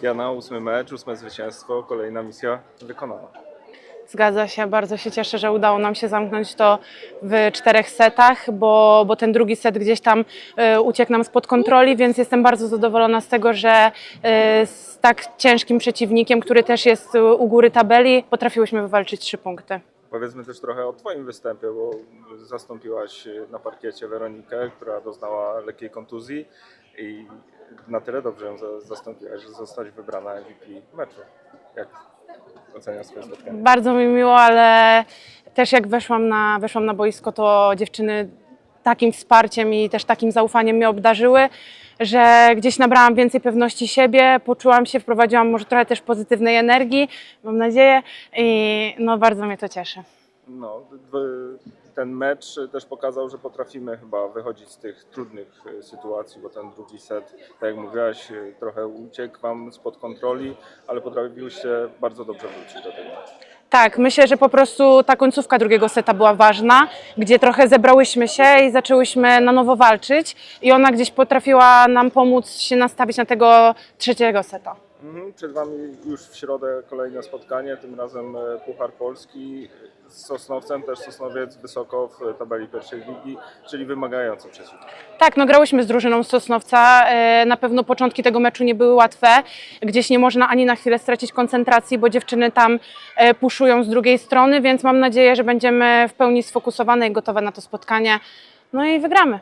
Diana, ósmy mecz, ósme zwycięstwo, kolejna misja wykonana. Zgadza się, bardzo się cieszę, że udało nam się zamknąć to w czterech setach, bo, bo ten drugi set gdzieś tam e, uciekł nam spod kontroli, więc jestem bardzo zadowolona z tego, że e, z tak ciężkim przeciwnikiem, który też jest u góry tabeli, potrafiłyśmy wywalczyć trzy punkty. Powiedzmy też trochę o Twoim występie, bo zastąpiłaś na parkiecie Weronikę, która doznała lekkiej kontuzji i na tyle dobrze ją za- zastąpiłaś, że zostałaś wybrana MVP meczu. Jak oceniasz swoje spotkanie? Bardzo mi miło, ale też jak weszłam na, weszłam na boisko, to dziewczyny takim wsparciem i też takim zaufaniem mnie obdarzyły, że gdzieś nabrałam więcej pewności siebie, poczułam się, wprowadziłam może trochę też pozytywnej energii, mam nadzieję i no bardzo mnie to cieszy. No, ten mecz też pokazał, że potrafimy chyba wychodzić z tych trudnych e, sytuacji, bo ten drugi set, tak jak mówiłaś, e, trochę uciekł Wam spod kontroli, ale potrafiłyście bardzo dobrze wrócić do tego. Tak, myślę, że po prostu ta końcówka drugiego seta była ważna, gdzie trochę zebrałyśmy się i zaczęłyśmy na nowo walczyć i ona gdzieś potrafiła nam pomóc się nastawić na tego trzeciego seta. Mhm, Przed Wami już w środę kolejne spotkanie, tym razem e, Puchar Polski z Sosnowcem, też Sosnowiec wysoko w tabeli pierwszej ligi, czyli wymagający przeciwnik. Tak, no grałyśmy z drużyną Sosnowca. E, Na pewno początki tego meczu nie były łatwe. Gdzieś nie można ani na chwilę stracić koncentracji, bo dziewczyny tam e, puszują z drugiej strony, więc mam nadzieję, że będziemy w pełni sfokusowane i gotowe na to spotkanie. No i wygramy.